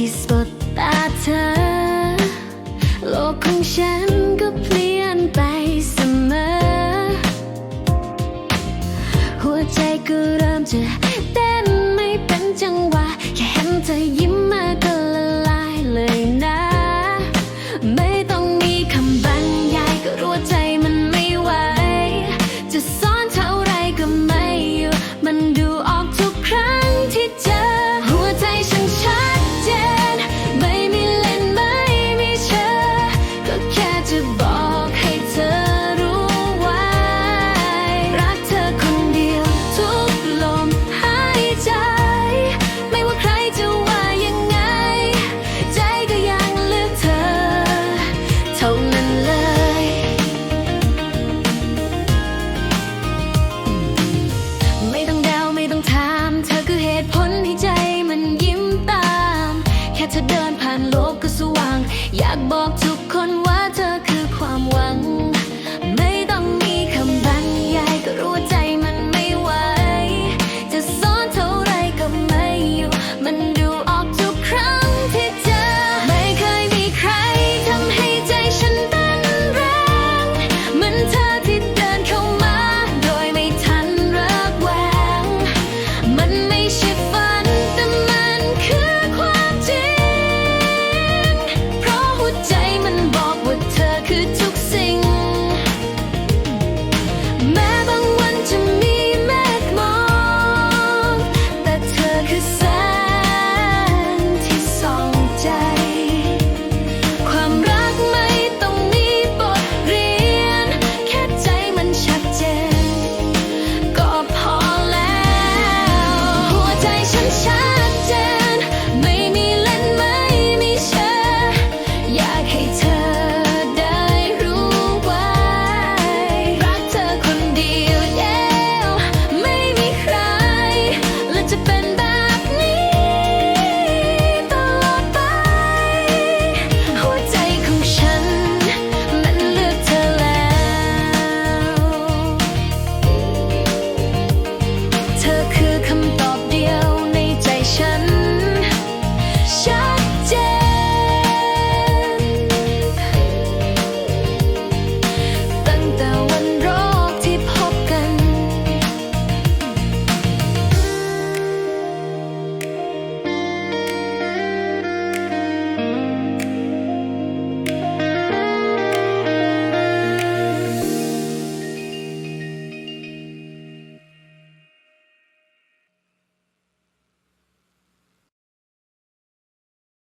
ที่สดตาเธอ โลกของฉันก็เปลี่ยนไปเสมอ หัวใจก็เริ่มจะเต้นไม่เป็นจังหวะ แค่เห็นเธอ ผ่านโลกก็สว่าง อยากบอกทุกคนว่า